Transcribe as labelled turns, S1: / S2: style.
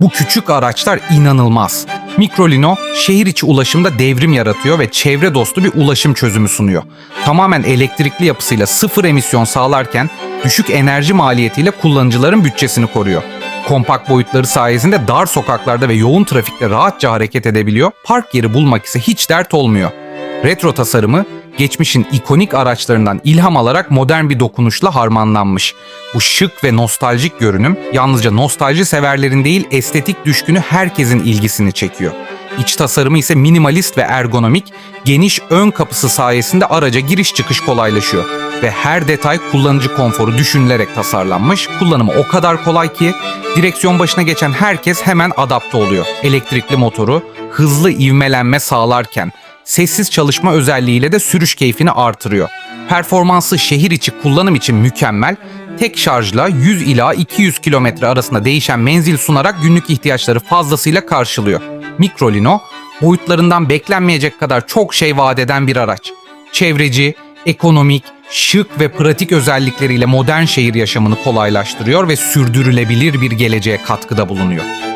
S1: Bu küçük araçlar inanılmaz. Mikrolino şehir içi ulaşımda devrim yaratıyor ve çevre dostu bir ulaşım çözümü sunuyor. Tamamen elektrikli yapısıyla sıfır emisyon sağlarken düşük enerji maliyetiyle kullanıcıların bütçesini koruyor. Kompakt boyutları sayesinde dar sokaklarda ve yoğun trafikte rahatça hareket edebiliyor. Park yeri bulmak ise hiç dert olmuyor. Retro tasarımı geçmişin ikonik araçlarından ilham alarak modern bir dokunuşla harmanlanmış. Bu şık ve nostaljik görünüm yalnızca nostalji severlerin değil estetik düşkünü herkesin ilgisini çekiyor. İç tasarımı ise minimalist ve ergonomik, geniş ön kapısı sayesinde araca giriş çıkış kolaylaşıyor. Ve her detay kullanıcı konforu düşünülerek tasarlanmış. Kullanımı o kadar kolay ki direksiyon başına geçen herkes hemen adapte oluyor. Elektrikli motoru hızlı ivmelenme sağlarken sessiz çalışma özelliğiyle de sürüş keyfini artırıyor. Performansı şehir içi kullanım için mükemmel, tek şarjla 100 ila 200 kilometre arasında değişen menzil sunarak günlük ihtiyaçları fazlasıyla karşılıyor. Mikrolino, boyutlarından beklenmeyecek kadar çok şey vaat eden bir araç. Çevreci, ekonomik, şık ve pratik özellikleriyle modern şehir yaşamını kolaylaştırıyor ve sürdürülebilir bir geleceğe katkıda bulunuyor.